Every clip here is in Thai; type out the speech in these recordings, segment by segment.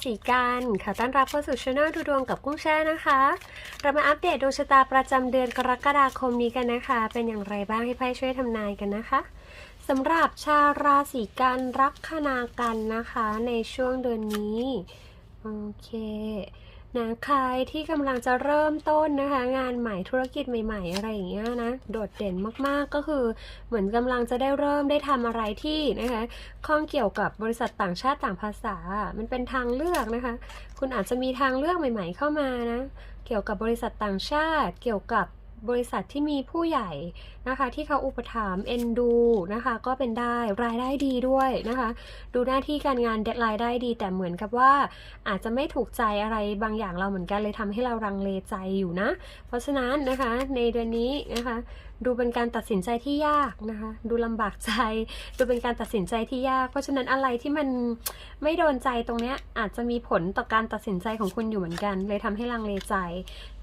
ราศีกันขอต้อนรับเข้าสู่ช anel ดูดวงกับกุ้งแช่นะคะ เรามาอัปเดตดวงชะตาประจำเดือนกรกฎาคมนี้กันนะคะ เป็นอย่างไรบ้างให้ไพ่ช่วยทำนายกันนะคะสำหรับชาวราศีกันรักคนากันนะคะ ในช่วงเดือนนี้ โอเค นะใครที่กำลังจะเริ่มต้นนะคะ งานใหม่ธุรกิจใหม่ๆ อะไรอย่างเงี้ยนะ โดดเด่นมากๆก็คือเหมือนกำลังจะได้เริ่มได้ทำอะไรที่นะคะข้องเกี่ยวกับบริษัทต่างชาติต่างภาษา มันเป็นทางเลือกนะคะ คุณอาจจะมีทางเลือกใหม่ ๆ เข้ามานะ เกี่ยวกับบริษัทต่างชาติ เกี่ยวกับ บริษัทที่มีผู้ใหญ่นะคะ ที่เขาอุปถัมภ์เอ็นดูนะคะ ก็เป็นได้รายได้ดีด้วยนะคะ ดูหน้าที่การงานรายได้ดี แต่เหมือนกับว่าอาจจะไม่ถูกใจอะไรบางอย่างเราเหมือนกันเลยทำให้เรารังเลใจอยู่นะ เพราะฉะนั้นนะคะในเดือนนี้นะคะดูเป็นการตัดสินใจที่ยากนะคะ ดูลำบากใจ ดูเป็นการตัดสินใจที่ยาก เพราะฉะนั้นอะไรที่มันไม่โดนใจตรงเนี้ยอาจจะมีผลต่อการตัดสินใจของคุณอยู่เหมือนกัน เลยทำให้ลังเลใจ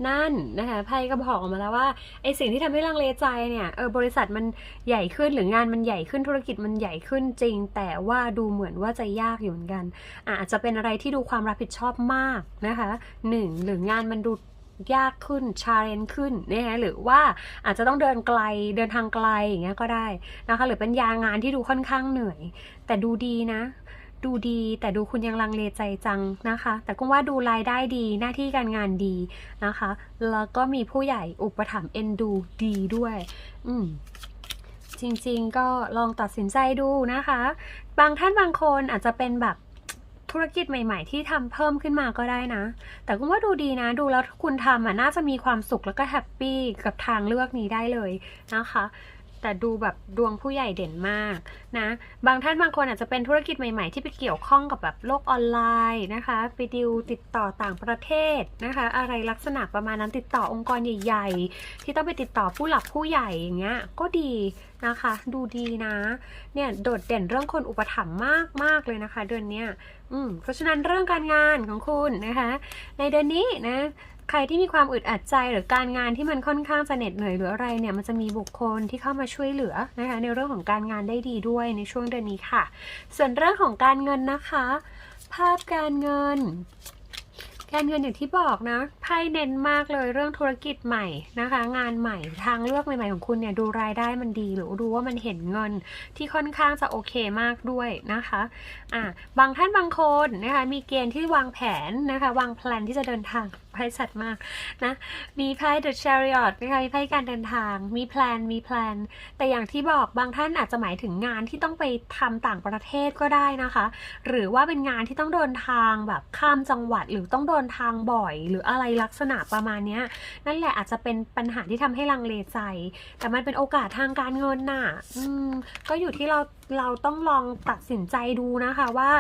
นั่นนะคะไพ่ก็บอกออกมาแล้วว่าไอสิ่งที่ทำให้ลังเลใจเนี่ยเออบริษัทมันใหญ่ขึ้นหรืองานมันใหญ่ขึ้นธุรกิจมันใหญ่ขึ้นจริง แต่ว่าดูเหมือนว่าจะยากอยู่เหมือนกันอะอาจจะเป็นอะไรที่ดูความรับผิดชอบมากนะคะหนึ่งหรืองานมันดูยากขึ้นชาเลนขึ้นนะคะหรือว่าอาจจะต้องเดินไกลเดินทางไกลอย่างเงี้ยก็ได้นะคะ หรือเป็นยางานที่ดูค่อนข้างเหนื่อย แต่ดูดีนะ ดูดีแต่ดูคุณยังลังเลใจจังนะคะ แต่ก็ว่าดูรายได้ดีหน้าที่การงานดีนะคะ แล้วก็มีผู้ใหญ่อุปถัมภ์เอ็นดูดีด้วย อืมจริงๆก็ลองตัดสินใจดูนะคะ บางท่านบางคนอาจจะเป็นแบบธุรกิจใหม่ ๆ ที่ทำเพิ่มขึ้นมาก็ได้นะ แต่ก็ว่าดูดีนะ ดูแล้วคุณทำอะน่าจะมีความสุขแล้วก็แฮปปี้กับทางเลือกนี้ได้เลยนะคะ แต่ดูแบบดวงผู้ใหญ่เด่นมากนะ บางท่านบางคนอาจจะเป็นธุรกิจใหม่ ๆ ที่ไปเกี่ยวข้องกับแบบโลกออนไลน์นะคะ ไปดิวติดต่อต่างประเทศนะคะ อะไรลักษณะประมาณนั้นติดต่อองค์กรใหญ่ ๆ ที่ต้องไปติดต่อผู้หลักผู้ใหญ่อย่างเงี้ยก็ดีนะคะ ดูดีนะ เนี่ยโดดเด่นเรื่องคนอุปถัมภ์มากมากๆเลยนะคะ เดือนเนี้ยอืมเพราะฉะนั้นเรื่องการงานของคุณนะคะ ในเดือนนี้นะ ใครที่มีความอึดอัดใจหรือการงานที่มันค่อนข้างจะเหน็ดเหนื่อยหรืออะไรเนี่ยมันจะมีบุคคลที่เข้ามาช่วยเหลือนะคะในเรื่องของการงานได้ดีด้วยในช่วงเดือนนี้ค่ะ ส่วนเรื่องของการเงินนะคะ ภาพการเงินการเงินอย่างที่บอกนะไพ่เน้นมากเลยเรื่องธุรกิจใหม่นะคะ งานใหม่ทางเลือกใหม่ๆของคุณเนี่ยดูรายได้มันดี หรือดูว่ามันเห็นเงินที่ค่อนข้างจะโอเคมากด้วยนะคะอะบางท่านบางคนนะคะมีเกณฑ์ที่วางแผนนะคะ วางแผนที่จะเดินทาง ไพ่ชัดมากนะมีไพ่ The Chariot นะคะมีไพ่การเดินทาง มีแพลนมีแพลนแต่อย่างที่บอกบางท่านอาจจะหมายถึงงานที่ต้องไปทำต่างประเทศก็ได้นะคะ หรือว่าเป็นงานที่ต้องเดินทางแบบข้ามจังหวัดหรือต้องเดินทางบ่อย หรืออะไรลักษณะประมาณนี้นั่นแหละอาจจะเป็นปัญหาที่ทำให้ลังเลใจ แต่มันเป็นโอกาสทางการเงินน่ะอืมก็อยู่ที่เราเราต้องลองตัดสินใจดูนะคะว่า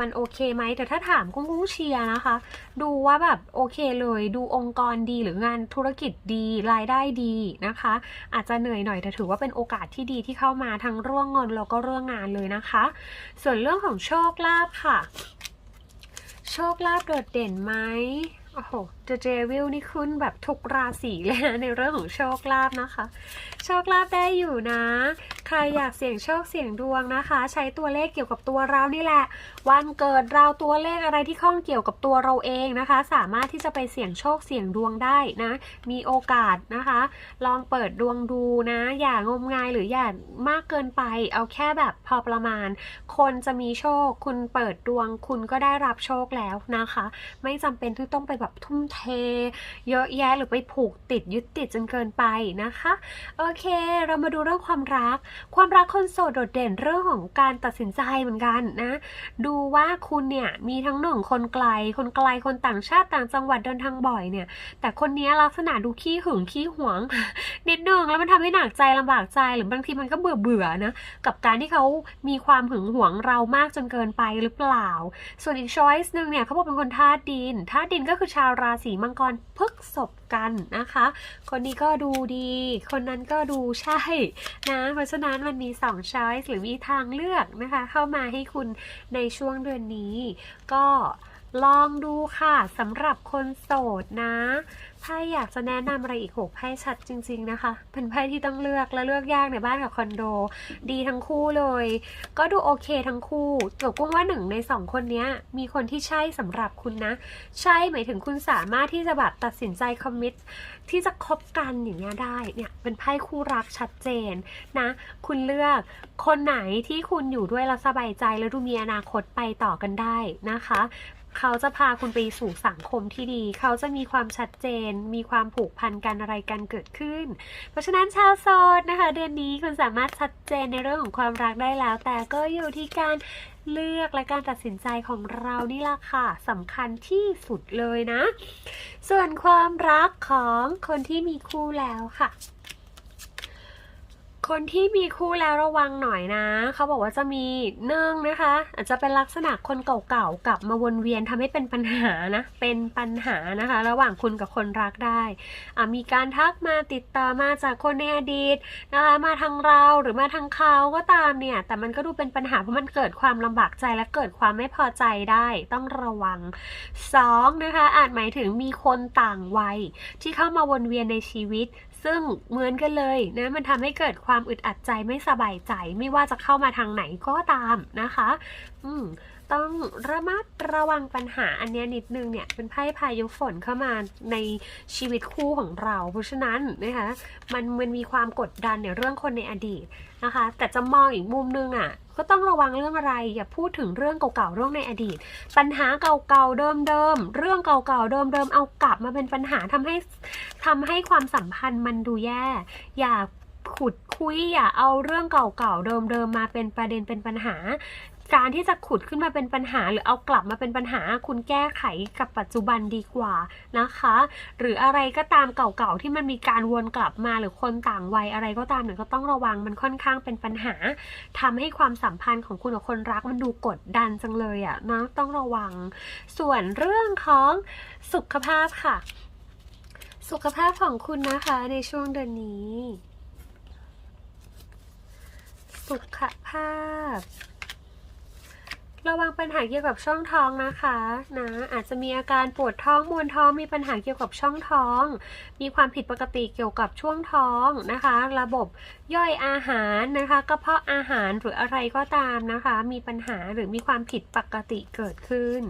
มันโอเคไหมแต่ถ้าถามกุ้งกุ้งเชียร์นะคะ ดูว่าแบบโอเคเลยดูองค์กรดีหรืองานธุรกิจดีรายได้ดีนะคะ อาจจะเหนื่อยหน่อยแต่ถือว่าเป็นโอกาสที่ดีที่เข้ามาทั้งเรื่องเงินแล้วก็เรื่องงานเลยนะคะ ส่วนเรื่องของโชคลาภค่ะ โชคลาภโดดเด่นไหมโอ้โห The Devil นี่ขึ้นแบบทุกราศีเลยนะในเรื่องของโชคลาภนะคะ โชคลาภได้อยู่นะ ใครอยากเสี่ยงโชคเสี่ยงดวงนะคะ ใช้ตัวเลขเกี่ยวกับตัวเรานี่แหละ วันเกิดเราตัวเลขอะไรที่ข้องเกี่ยวกับตัวเราเองนะคะ สามารถที่จะไปเสี่ยงโชคเสี่ยงดวงได้นะ มีโอกาสนะคะ ลองเปิดดวงดูนะ อย่างมงายหรืออย่างากเกินไป เอาแค่แบบพอประมาณ คนจะมีโชค คุณเปิดดวง คุณก็ได้รับโชคแล้วนะคะ ไม่จำเป็นที่ต้องไปแบบทุ่มเท เยอะแยะหรือไปผูกติดยึดติดจนเกินไปนะคะ โอเค เรามาดูเรื่องความรักความรักคนโสดโดดเด่นเรื่องของการตัดสินใจเหมือนกันนะ ดูว่าคุณเนี่ยมีทั้งหนึ่งคนไกล คนไกลคนต่างชาติต่างจังหวัดเดินทางบ่อยเนี่ย แต่คนนี้ลักษณะดูขี้หึงขี้หวงนิดนึงแล้วมันทำให้หนักใจลำบากใจหรือบางทีมันก็เบื่อเบื่อนะกับการที่เขามีความหึงหวงเรามากจนเกินไปหรือเปล่า ส่วนอีกช้อยส์หนึ่งเนี่ยเขาบอกเป็นคนธาตุดินธาตุดินก็คือชาวราศีมังกรพฤกษบ กันนะคะ คนนี้ก็ดูดี คนนั้นก็ดูใช่นะ เพราะฉะนั้นมันมี2 choice หรือมีทางเลือกนะคะ เข้ามาให้คุณในช่วงเดือนนี้ ก็ลองดูค่ะสำหรับคนโสดนะ ไพ่อยากจะแนะนำอะไรอีกโหไพ่ชัดจริง ๆนะคะ เป็นไพ่ที่ต้องเลือกและเลือกยากในบ้านกับคอนโด ดีทั้งคู่เลย ก็ดูโอเคทั้งคู่เกี่ยวกุ้งว่าหนึ่งในสองคนนี้มีคนที่ใช่สำหรับคุณนะ ใช่หมายถึงคุณสามารถที่จะแบบตัดสินใจคอมมิตที่จะคบกันอย่างเงี้ยได้เนี่ยเป็นไพ่คู่รักชัดเจนนะ คุณเลือกคนไหนที่คุณอยู่ด้วยแล้วสบายใจแล้วดูมีอนาคตไปต่อกันได้นะคะ เขาจะพาคุณไปสู่สังคมที่ดี เขาจะมีความชัดเจน มีความผูกพันกันอะไรกันเกิดขึ้น เพราะฉะนั้นชาวโสดนะคะ เดือนนี้คุณสามารถชัดเจนในเรื่องของความรักได้แล้ว แต่ก็อยู่ที่การเลือกและการตัดสินใจของเรานี่แหละค่ะสำคัญที่สุดเลยนะ ส่วนความรักของคนที่มีคู่แล้วค่ะ คนที่มีคู่แล้วระวังหน่อยนะ เขาบอกว่าจะมีเนื่องนะคะ อาจจะเป็นลักษณะคนเก่าๆกลับมาวนเวียนทำให้เป็นปัญหานะ เป็นปัญหานะคะ ระหว่างคุณกับคนรักได้อะมีการทักมาติดต่อมาจากคนในอดีตนะคะมาทางเราหรือมาทางเขาก็ตามเนี่ย แต่มันก็ดูเป็นปัญหาเพราะมันเกิดความลำบากใจและเกิดความไม่พอใจได้ต้องระวังสองนะคะอาจหมายถึงมีคนต่างวัยที่เข้ามาวนเวียนในชีวิต ซึ่งเหมือนกันเลยนะมันทำให้เกิดความอึดอัดใจไม่สบายใจ ไม่ว่าจะเข้ามาทางไหนก็ตามนะคะ อืม ต้องระมัดระวังปัญหาอันนี้นิดนึงเนี่ยเป็นไพ่พายุฝนเข้ามาในชีวิตคู่ของเรา เพราะฉะนั้นนะคะมันมันมีความกดดันในเรื่องคนในอดีตนะคะ แต่จะมองอีกมุมนึงอะก็ต้องระวังเรื่องอะไร อย่าพูดถึงเรื่องเก่าๆเรื่องในอดีต ปัญหาเก่าๆเดิมๆเรื่องเก่าๆเดิมๆเอากลับมาเป็นปัญหาทำให้ทำให้ความสัมพันธ์มันดูแย่ อย่า ขุดคุยอย่าเอาเรื่องเก่าๆเดิมๆมาเป็นประเด็นเป็นปัญหา การที่จะขุดขึ้นมาเป็นปัญหา หรือเอากลับมาเป็นปัญหา คุณแก้ไขกับปัจจุบันดีกว่านะคะ หรืออะไรก็ตามเก่าๆที่มันมีการวนกลับมาหรือคนต่างวัยอะไรก็ตามเนี่ยก็ต้องระวังมันค่อนข้างเป็นปัญหาทำให้ความสัมพันธ์ของคุณกับคนรักมันดูกดดันจังเลยอะ่ะนะต้องระวัง ส่วนเรื่องของสุขภาพค่ะ สุขภาพของคุณนะคะในช่วงเดือนนี้ สุขภาพ ระวังปัญหาเกี่ยวกับช่องท้องนะคะนะอาจจะมีอาการปวดท้องมวนท้องมีปัญหาเกี่ยวกับช่องท้อง มีความผิดปกติเกี่ยวกับช่วงท้องนะคะ ระบบย่อยอาหารนะคะกระเพาะอาหารหรืออะไรก็ตามนะคะ มีปัญหาหรือมีความผิดปกติเกิดขึ้น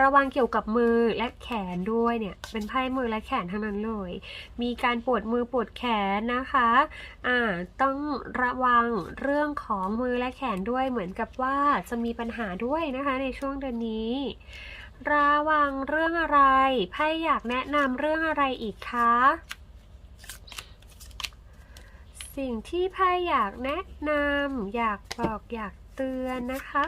ระวังเกี่ยวกับมือและแขนด้วยเนี่ยเป็นไพ่มือและแขนทั้งนั้นเลย มีการปวดมือปวดแขนนะคะอ่าต้องระวังเรื่องของมือและแขนด้วยเหมือนกับว่าจะมีปัญหาด้วยวยนะคะในช่วงเดือนนี้ ระวังเรื่องอะไรไพ่อยากแนะนำเรื่องอะไรอีกคะสิ่งที่ไพ่อยากแนะนำอยากบอกอยากเตือนนะคะ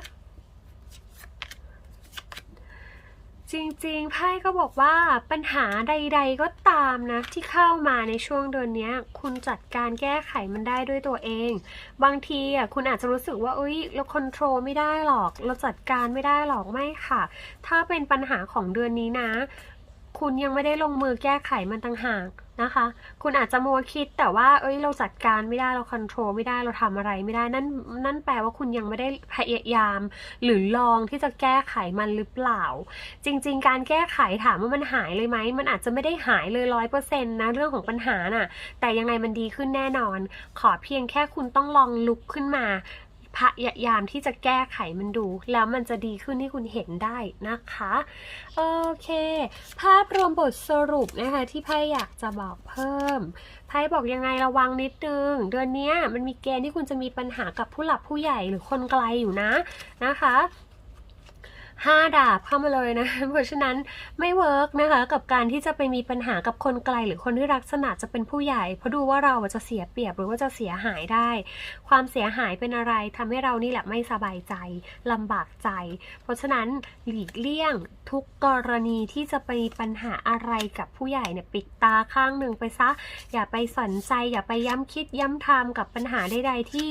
จริงๆไพ่ก็บอกว่าปัญหาใด ๆ ก็ตามนะ ที่เข้ามาในช่วงเดือนนี้คุณจัดการแก้ไขมันได้ด้วยตัวเอง บางทีอะคุณอาจจะรู้สึกว่าเอ้ยเราควบคุมไม่ได้หรอก เราจัดการไม่ได้หรอกไม่ค่ะ ถ้าเป็นปัญหาของเดือนนี้นะ คุณยังไม่ได้ลงมือแก้ไขมันต่างหากนะคะ คุณอาจจะมัวคิดแต่ว่า เอ้ย เราจัดการไม่ได้ เราควบคุมไม่ได้ เราทำอะไรไม่ได้ นั่น นั่นแปลว่าคุณยังไม่ได้พยายาม หรือลองที่จะแก้ไขมันหรือเปล่า จริง ๆ การแก้ไขถามว่ามันหายเลยไหม มันอาจจะไม่ได้หายเลยร้อยเปอร์เซ็นต์นะเรื่องของปัญหาน่ะ แต่ยังไงมันดีขึ้นแน่นอน ขอเพียงแค่คุณต้องลองลุกขึ้นมา พยายามที่จะแก้ไขมันดู แล้วมันจะดีขึ้นที่คุณเห็นได้นะคะโอเค ภาพรวมบทสรุปนะคะที่ไพ่อยากจะบอกเพิ่มไพ่บอกยังไงระวังนิดนึง เดือนนี้มันมีเกณฑ์ที่คุณจะมีปัญหากับผู้หลักผู้ใหญ่หรือคนไกลอยู่นะนะคะ ห้าดาบเข้ามาเลยนะ เพราะฉะนั้นไม่เวิร์กนะคะ กับการที่จะไปมีปัญหากับคนไกลหรือคนที่ลักษณะจะเป็นผู้ใหญ่ เพราะดูว่าเราจะเสียเปรียบหรือว่าจะเสียหายได้ ความเสียหายเป็นอะไรทำให้เรานี่แหละไม่สบายใจลำบากใจ เพราะฉะนั้นหลีกเลี่ยงทุกกรณีที่จะไปมีปัญหาอะไรกับผู้ใหญ่เนี่ยปิดตาข้างหนึ่งไปซะ อย่าไปสนใจ อย่าไปย้ำคิดย้ำทำกับปัญหาใดๆที่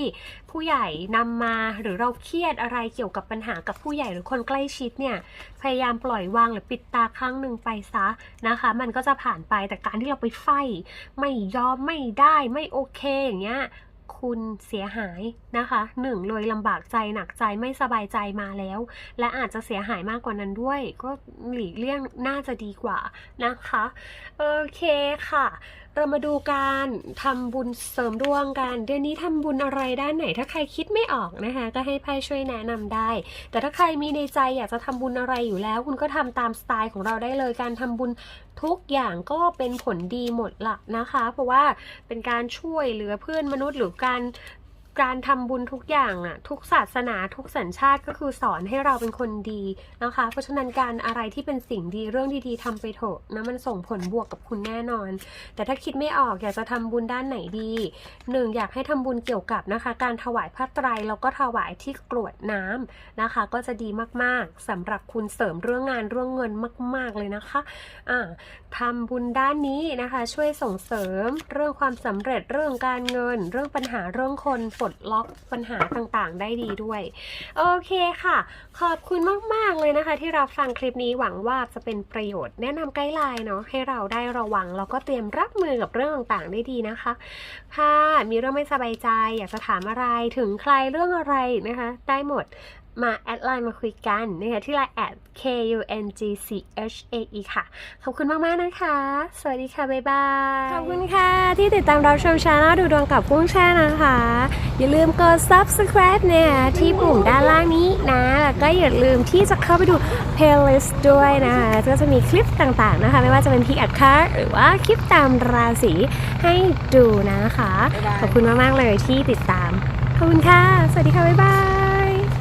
ผู้ใหญ่นำมาหรือเราเครียดอะไรเกี่ยวกับปัญหากับผู้ใหญ่หรือคนใกล้ชิดเนี่ยพยายามปล่อยวางหรือปิดตาข้งหนึ่งไปซะนะคะ มันก็จะผ่านไปแต่การที่เราไปไฟไม่ยอมไม่ได้ไม่โอเคอย่างเงี้ยคุณเสียหายนะคะหนึ่งเลยลำบากใจหนักใจไม่สบายใจมาแล้ว และอาจจะเสียหายมากกว่านั้นด้วย ก็หลีกเลี่ยงน่าจะดีกว่านะคะ โอเคค่ะ เรามาดูการทำบุญเสริมดวงกัน เดือนนี้ทำบุญอะไรด้านไหน ถ้าใครคิดไม่ออกนะคะ ก็ให้ไพ่ช่วยแนะนำได้ แต่ถ้าใครมีในใจอยากจะทำบุญอะไรอยู่แล้ว คุณก็ทำตามสไตล์ของเราได้เลย การทำบุญทุกอย่างก็เป็นผลดีหมดละนะคะ เพราะว่าเป็นการช่วยเหลือเพื่อนมนุษย์หรือการ การทำบุญทุกอย่างอะทุกศาสนาทุกสัญชาติก็คือสอนให้เราเป็นคนดีนะคะ เพราะฉะนั้นการอะไรที่เป็นสิ่งดีเรื่องดีๆทำไปเถอะนะมันส่งผลบวกกับคุณแน่นอน แต่ถ้าคิดไม่ออกอยากจะทำบุญด้านไหนดีหนึ่งอยากให้ทำบุญเกี่ยวกับนะคะ การถวายผ้าไตรแล้วก็ถวายที่กรวดน้ำนะคะ ก็จะดีมากๆสำหรับคุณเสริมเรื่องงานเรื่องเงินมาก ๆเลยนะคะอ่าทำบุญด้านนี้นะคะ ช่วยส่งเสริมเรื่องความสำเร็จเรื่องการเงิน เรื่องปัญหาเรื่องคนปลดล็อกปัญหาต่างๆ ได้ดีด้วย โอเคค่ะ ขอบคุณมาก ๆ เลยนะคะ ที่รับฟังคลิปนี้หวังว่าจะเป็นประโยชน์แนะนำไกด์ไลน์เนาะให้เราได้ระวังแล้วก็เตรียมรับมือกับเรื่องต่างๆ ได้ดีนะคะค่ะมีเรื่องไม่สบายใจ อยากจะถามอะไรถึงใครเรื่องอะไรนะคะ ได้หมดมาแอดไลน์มาคุยกันนะคะที่ไลน์แอด k u n g c h a e ค่ะ ขอบคุณมาก ๆ นะคะ สวัสดีค่ะ บ๊ายบาย ขอบคุณค่ะ ที่ติดตามรับชมชาแนลดูดวงกับกุ้งแช่นะคะ อย่าลืมกด subscribe เนี่ยที่ปุ่มด้านล่างนี้นะ แล้วก็อย่าลืมที่จะเข้าไปดู playlist ด้วยนะคะก็จะมีคลิปต่างๆนะคะ ไม่ว่าจะเป็นพีอัดคาร์หรือว่าคลิปตามราศีให้ดูนะคะ ขอบคุณมากๆเลยที่ติดตาม ขอบคุณค่ะ สวัสดีค่ะ บ๊ายบาย